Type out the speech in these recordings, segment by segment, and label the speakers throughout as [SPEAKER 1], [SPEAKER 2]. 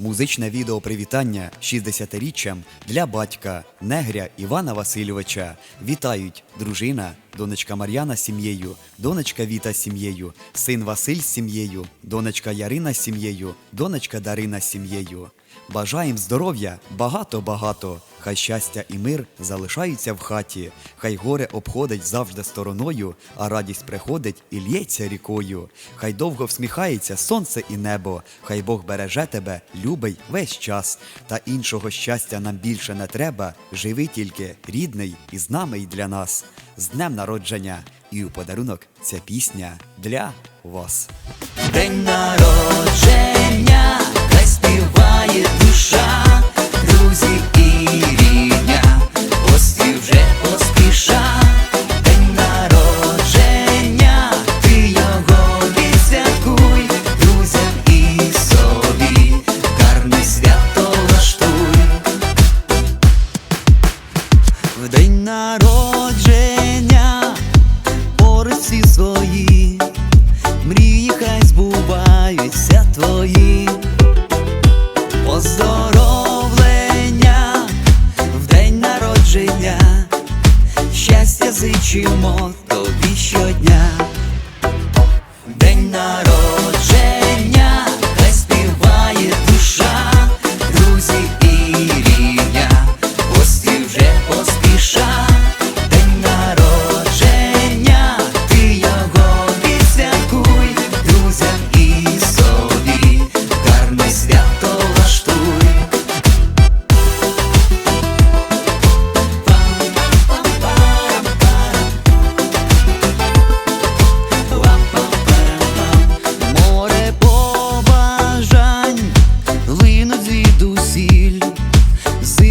[SPEAKER 1] Музичне відео привітання 60-річчям для батька Негря Івана Васильовича. Вітають дружина, донечка Мар'яна з сім'єю, донечка Віта з сім'єю, син Василь з сім'єю, донечка Ярина з сім'єю, донечка Дарина з сім'єю. Бажаєм здоров'я багато-багато. Хай щастя і мир залишаються в хаті, хай горе обходить завжди стороною, а радість приходить і лється рікою. Хай довго всміхається сонце і небо, хай Бог береже тебе, любий, весь час. Та іншого щастя нам більше не треба. Живи тільки рідний і з нами й для нас. З днем народження і у подарунок ця пісня для вас.
[SPEAKER 2] День народження, В день народження, поруч всі свої. Мрії хай збуваються твої Поздоровлення в день народження, щастя зичимо тобі щодня.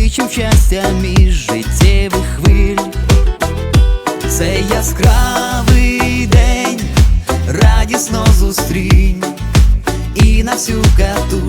[SPEAKER 2] Зичим щастя між життєвих хвиль. Це яскравий день, радісно зустрінь і на всю відпочинь.